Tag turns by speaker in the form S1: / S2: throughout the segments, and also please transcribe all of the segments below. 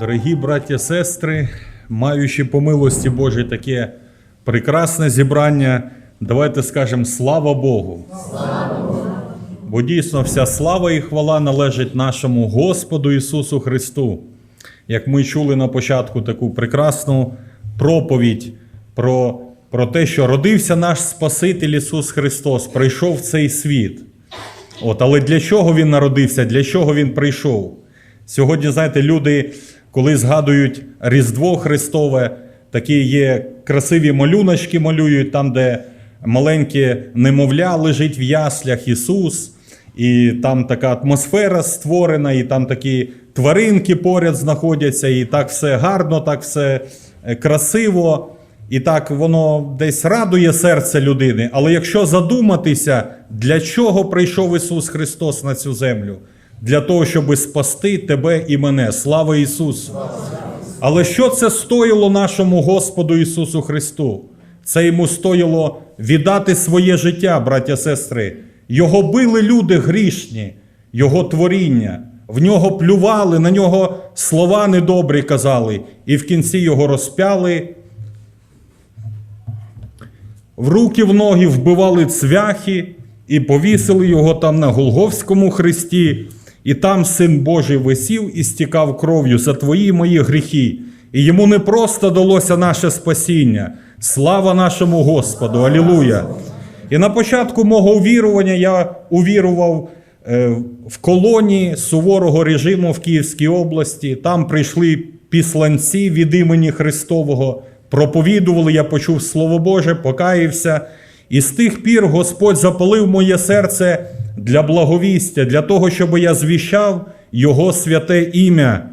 S1: Дорогі браття сестри, маючи по милості Божій таке прекрасне зібрання, давайте скажемо слава Богу. Бо дійсно вся слава і хвала належить нашому Господу Ісусу Христу. Як ми чули на початку таку прекрасну проповідь про, про те, що родився наш Спаситель Ісус Христос, прийшов в цей світ. От, але для чого він народився, для чого він прийшов? Сьогодні, знаєте, люди, коли згадують Різдво Христове, такі є красиві малюночки малюють, там, де маленьке немовля лежить в яслях Ісус, і там така атмосфера створена, і там такі тваринки поряд знаходяться, і так все гарно, так все е, красиво. І так воно десь радує серце людини. Але якщо задуматися, для чого прийшов Ісус Христос на цю землю? Для того, щоб спасти тебе і мене. Слава Ісусу! Але що це стоїло нашому Господу Ісусу Христу? Це йому стоїло віддати своє життя, браття сестри. Його били люди грішні, Його творіння. В нього плювали, на нього слова недобрі казали, і в кінці його розпяли. В руки в ноги вбивали цвяхи і повісили його там на Голговському хресті, і там син Божий висів і стікав кров'ю за твої й мої гріхи. І йому не просто далося наше спасіння. Слава нашому Господу! Алілуя! І на початку мого увірування я увірував е, в колонії суворого режиму в Київській області. Там прийшли післанці від імені Христового, проповідували, я почув Слово Боже, покаявся. І з тих пір Господь запалив моє серце для благовістя, для того, щоб я звіщав Його святе ім'я.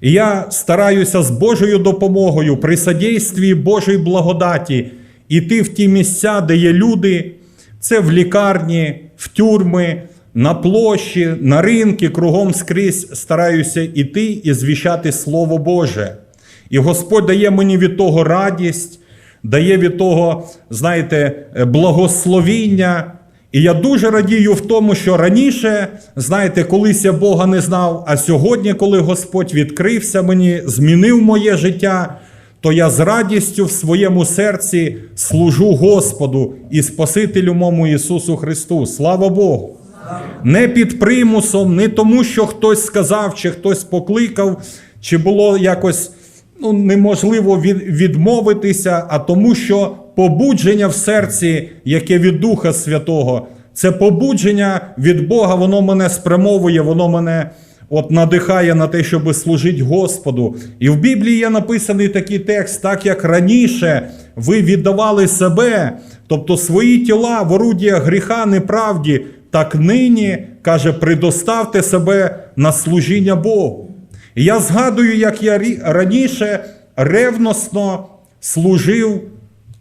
S1: І я стараюся з Божою допомогою при содействі Божої благодаті іти в ті місця, де є люди, це в лікарні, в тюрми, на площі, на ринки, кругом скрізь стараюся іти і звіщати Слово Боже. І Господь дає мені від того радість, дає від того, знаєте, благословіння. І я дуже радію в тому, що раніше, знаєте, колись я Бога не знав, а сьогодні, коли Господь відкрився мені, змінив моє життя, то я з радістю в своєму серці служу Господу і Спасителю мому Ісусу Христу. Слава Богу! Не під примусом, не тому, що хтось сказав, чи хтось покликав, чи було якось ну, неможливо від, відмовитися, а тому, що побудження в серці, яке від Духа Святого, це побудження від Бога, воно мене спрямовує, воно мене от надихає на те, щоб служити Господу. І в Біблії є написаний такий текст, так як раніше ви віддавали себе, тобто свої тіла в орудія гріха неправді, так нині, каже, предоставте себе на служіння Богу. І я згадую, як я раніше ревносно служив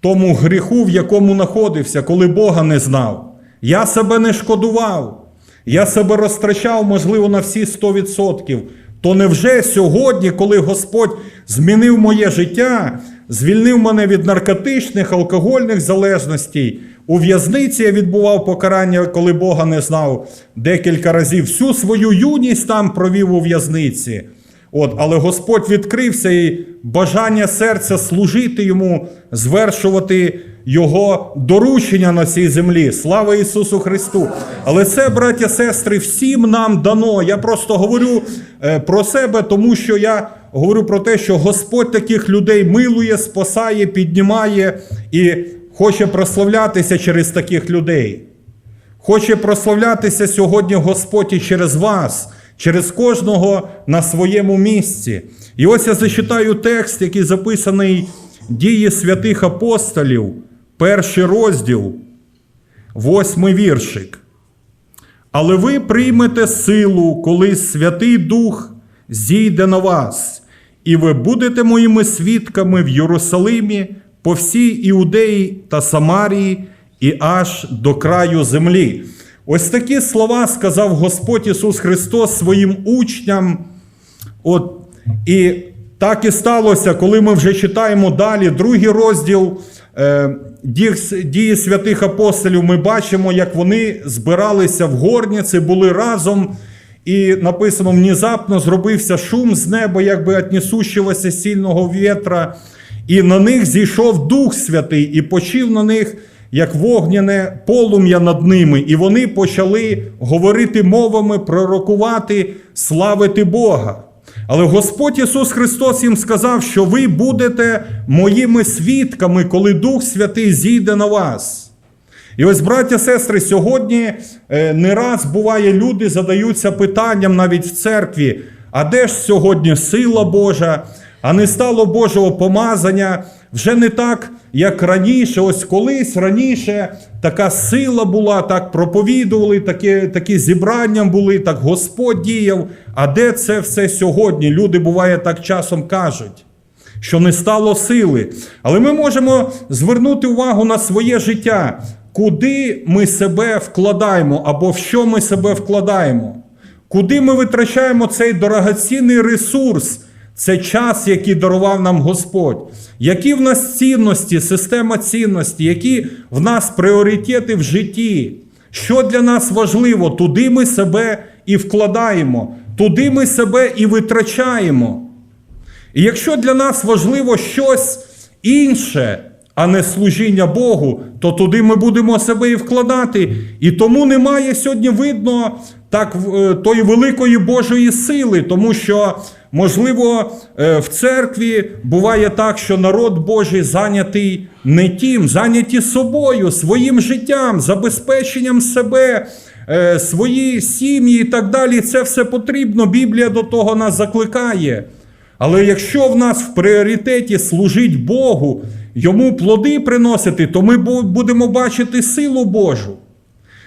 S1: тому гріху, в якому знаходився, коли Бога не знав. Я себе не шкодував, я себе розтрачав, можливо, на всі 100%. То невже сьогодні, коли Господь змінив моє життя, звільнив мене від наркотичних, алкогольних залежностей, у в'язниці я відбував покарання, коли Бога не знав декілька разів. Всю свою юність там провів у в'язниці. От, але Господь відкрився і бажання серця служити йому, звершувати Його доручення на цій землі. Слава Ісусу Христу! Але це, браття, сестри, всім нам дано. Я просто говорю е, про себе, тому що я говорю про те, що Господь таких людей милує, спасає, піднімає і хоче прославлятися через таких людей. Хоче прославлятися сьогодні Господь і через вас, через кожного на своєму місці. І ось я зачитаю текст, який записаний дії святих апостолів, перший розділ, восьмий віршик. Але ви приймете силу, коли Святий Дух зійде на вас, і ви будете моїми свідками в Єрусалимі, по всій Іудеї та Самарії і аж до краю землі. Ось такі слова сказав Господь Ісус Христос своїм учням. От, і так і сталося, коли ми вже читаємо далі другий розділ е, дії святих апостолів, ми бачимо, як вони збиралися в горниці, були разом. І написано: внезапно зробився шум з неба, якби від сильного вітра, і на них зійшов Дух Святий, і почив на них як вогняне полум'я над ними, і вони почали говорити мовами, пророкувати, славити Бога. Але Господь Ісус Христос їм сказав, що ви будете моїми свідками, коли Дух Святий зійде на вас. І ось, браття, сестри, сьогодні е, не раз буває, люди задаються питанням навіть в церкві: а де ж сьогодні сила Божа? А не стало Божого помазання вже не так, як раніше. Ось колись раніше така сила була, так проповідували, такі, такі зібрання були, так Господь діяв. А де це все сьогодні? Люди буває так часом кажуть що не стало сили. Але ми можемо звернути увагу на своє життя, куди ми себе вкладаємо або в що ми себе вкладаємо, куди ми витрачаємо цей дорогоцінний ресурс, це час, який дарував нам Господь. Які в нас цінності, система цінності, які в нас пріоритети в житті, що для нас важливо, туди ми себе і вкладаємо, туди ми себе і витрачаємо. І якщо для нас важливо щось інше, а не служіння Богу, то туди ми будемо себе і вкладати. І тому немає сьогодні видно так е, тої великої Божої сили, тому що, можливо, е, в церкві буває так, що народ Божий зайнятий не тим, зайняті собою, своїм життям, забезпеченням себе. е, Свої сім'ї і так далі, це все потрібно. Біблія до того нас закликає. Але якщо в нас в пріоритеті служить Богу, йому плоди приносити, то ми будемо бачити силу Божу.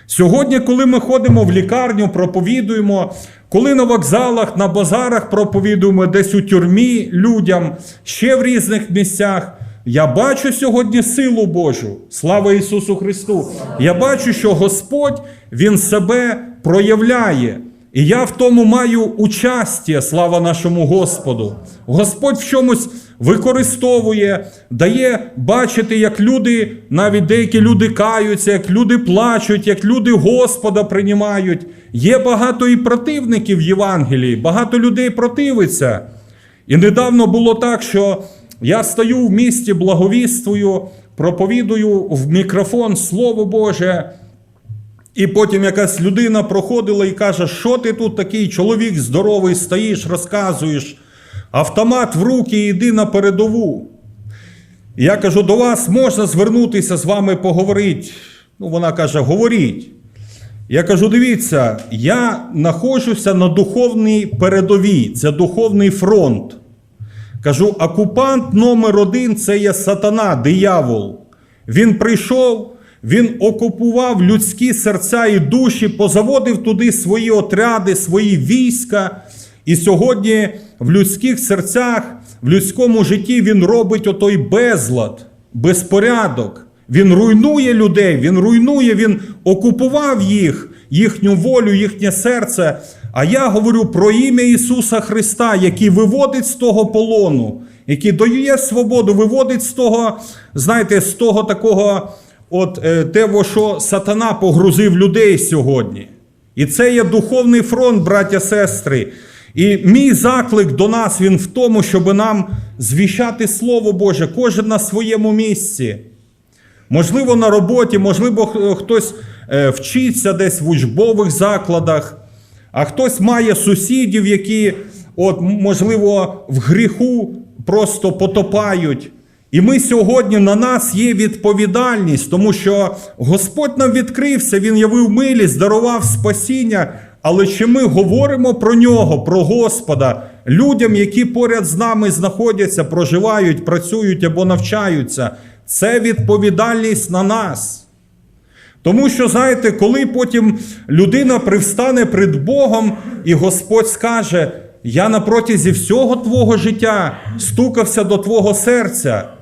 S1: Сьогодні, коли ми ходимо в лікарню, проповідуємо, коли на вокзалах, на базарах проповідуємо, десь у тюрмі людям, ще в різних місцях, я бачу сьогодні силу Божу. Слава Ісусу Христу! Я бачу, що Господь Він себе проявляє. І я в тому маю участя, слава нашому Господу. Господь в чомусь використовує, дає бачити, як люди, навіть деякі люди каються, як люди плачуть, як люди Господа приймають. Є багато і противників Євангелії, багато людей противиться. І недавно було так, що я стою в місті, благовіствую, проповідую в мікрофон Слово Боже. І потім якась людина проходила і каже, що ти тут такий чоловік здоровий, стоїш, розказуєш, автомат в руки, йди на передову. Я кажу, до вас можна звернутися з вами поговорити. Ну, вона каже, говоріть. Я кажу, дивіться, я знаходжуся на духовній передовій, це духовний фронт. Кажу, окупант номер один це є сатана, диявол. Він прийшов, він окупував людські серця і душі, позаводив туди свої отряди, свої війська. І сьогодні в людських серцях, в людському житті він робить отой безлад, безпорядок. Він руйнує людей, він руйнує, він окупував їх, їхню волю, їхнє серце. А я говорю про ім'я Ісуса Христа, який виводить з того полону, який дає свободу, виводить з того, знаєте, з того такого, от те, що сатана погрузив людей сьогодні. І це є духовний фронт, браття сестри. І мій заклик до нас він в тому, щоб нам звіщати Слово Боже, кожен на своєму місці. Можливо, на роботі, можливо, хтось е, вчиться десь в учбових закладах, а хтось має сусідів, які, от, можливо, в гріху просто потопають. І ми сьогодні на нас є відповідальність, тому що Господь нам відкрився, Він явив милість, дарував спасіння. Але чи ми говоримо про нього, про Господа, людям, які поряд з нами знаходяться, проживають, працюють або навчаються, це відповідальність на нас. Тому що, знаєте, коли потім людина привстане перед Богом, і Господь скаже: Я на протязі всього твого життя стукався до твого серця.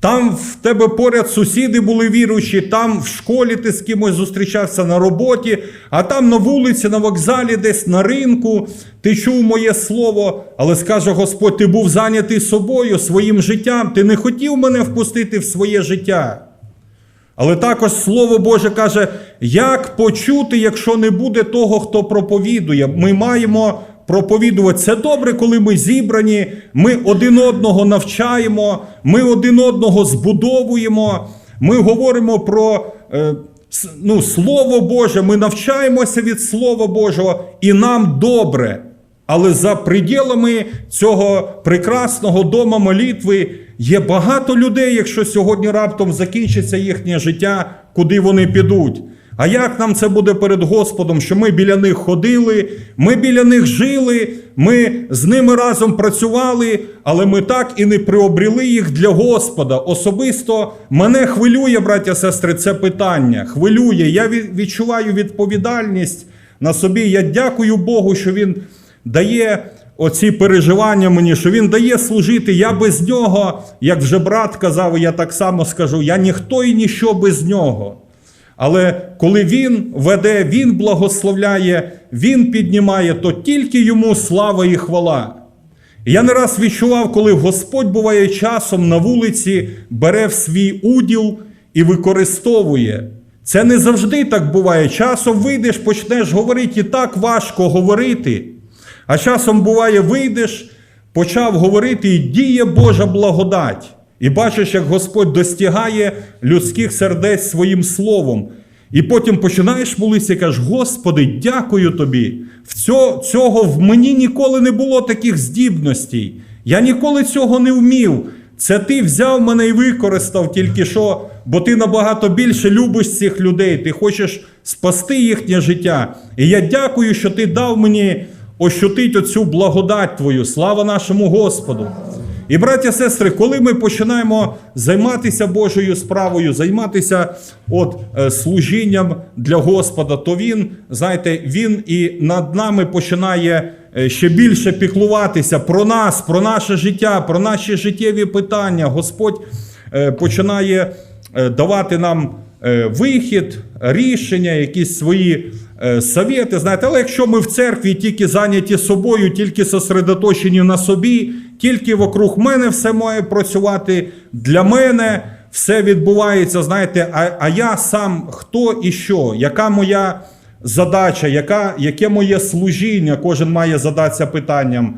S1: Там в тебе поряд сусіди були віруючі, там в школі ти з кимось зустрічався на роботі, а там на вулиці, на вокзалі, десь на ринку, ти чув моє слово, але скаже Господь, ти був зайнятий собою, своїм життям, ти не хотів мене впустити в своє життя. Але також Слово Боже каже: як почути, якщо не буде того, хто проповідує? Ми маємо проповідувати. Це добре, коли ми зібрані, ми один одного навчаємо, ми один одного збудовуємо, ми говоримо про е, ну, Слово Боже, ми навчаємося від Слова Божого, і нам добре. Але за пределами цього прекрасного дома молитви є багато людей, якщо сьогодні раптом закінчиться їхнє життя, куди вони підуть. А як нам це буде перед Господом, що ми біля них ходили, ми біля них жили, ми з ними разом працювали, але ми так і не приобріли їх для Господа. Особисто мене хвилює, браття сестри, це питання. Хвилює. Я відчуваю відповідальність на собі. Я дякую Богу, що Він дає оці переживання мені, що він дає служити. Я без нього, як вже брат казав, я так само скажу, я ніхто і ніщо без нього. Але коли він веде, він благословляє, він піднімає, то тільки йому слава і хвала. Я не раз відчував, коли Господь буває часом на вулиці, бере в свій уділ і використовує. Це не завжди так буває. Часом вийдеш, почнеш говорити, і так важко говорити. А часом буває, вийдеш, почав говорити, і діє Божа благодать. І бачиш, як Господь достигає людських сердець своїм словом. І потім починаєш молитися і кажеш, Господи, дякую тобі. Цього, цього в мені ніколи не було таких здібностей. Я ніколи цього не вмів. Це ти взяв мене і використав тільки що, бо ти набагато більше любиш цих людей, ти хочеш спасти їхнє життя. І я дякую, що ти дав мені ощутити оцю благодать твою. Слава нашому Господу! І, браття, сестри, коли ми починаємо займатися Божою справою, займатися от, е, служінням для Господа, то Він, знаєте, Він і над нами починає е, ще більше піклуватися про нас, про наше життя, про наші життєві питання. Господь е, починає давати нам вихід, рішення, якісь свої совєти. Знаєте, але якщо ми в церкві тільки зайняті собою, тільки сосредоточені на собі, тільки вокруг мене все має працювати для мене. Все відбувається, знаєте, а, а я сам хто і що, яка моя задача, яка, яке моє служіння, кожен має задатися питанням.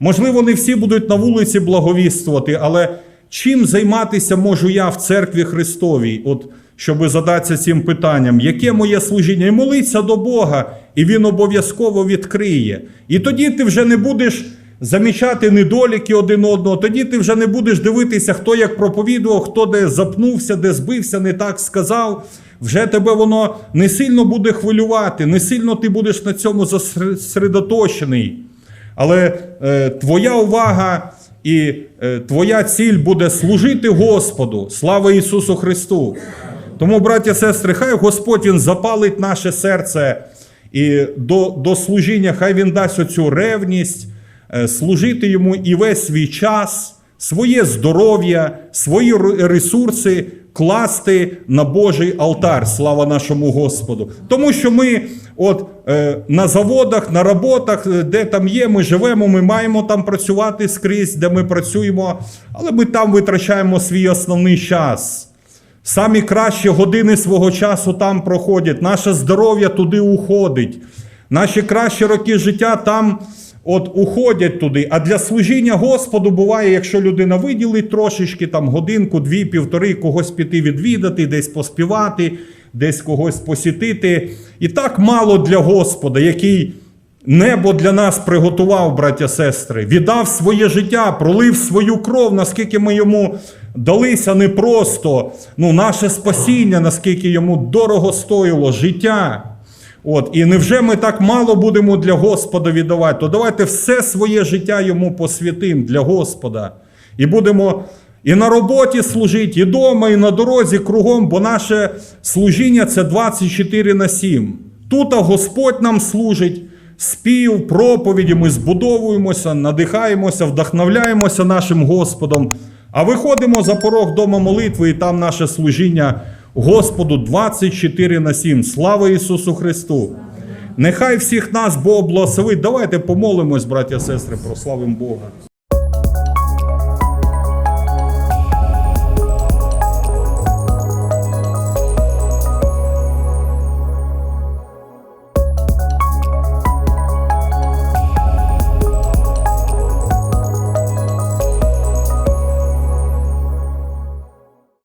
S1: Можливо, не всі будуть на вулиці благовіствувати, але чим займатися можу я в церкві Христовій, от щоб задатися цим питанням, яке моє служіння? І молиться до Бога, і Він обов'язково відкриє. І тоді ти вже не будеш замічати недоліки один одного, тоді ти вже не будеш дивитися, хто як проповідував, хто де запнувся, де збився, не так сказав. Вже тебе воно не сильно буде хвилювати, не сильно ти будеш на цьому зосередоточений. Але е, твоя увага і е, твоя ціль буде служити Господу. Слава Ісусу Христу! Тому, браття сестри, хай Господь Він запалить наше серце і до, до служіння, хай Він дасть оцю ревність, служити йому і весь свій час, своє здоров'я, свої ресурси класти на Божий алтар. Слава нашому Господу. Тому що ми от е, на заводах, на роботах, е, де там є, ми живемо, ми маємо там працювати скрізь, де ми працюємо, але ми там витрачаємо свій основний час. Самі кращі години свого часу там проходять, наше здоров'я туди уходить. Наші кращі роки життя там от уходять туди. А для служіння Господу буває, якщо людина виділить трошечки, там годинку, дві, півтори, когось піти відвідати, десь поспівати, десь когось посітити. І так мало для Господа, який Небо для нас приготував, браття сестри, віддав своє життя, пролив свою кров, наскільки ми йому далися непросто. Ну, наше спасіння, наскільки йому дорого стоїло життя. От, і невже ми так мало будемо для Господа віддавати? То давайте все своє життя йому посвятим для Господа. І будемо і на роботі служити, і вдома, і на дорозі кругом, бо наше служіння це 24 на 7. Тут а Господь нам служить. Спів, проповіді, ми збудовуємося, надихаємося, вдохновляємося нашим Господом. А виходимо за порог дома молитви, і там наше служіння Господу 24 на 7. Слава Ісусу Христу! Нехай всіх нас Бог благословить. Давайте помолимось, браття сестри, прославимо Бога.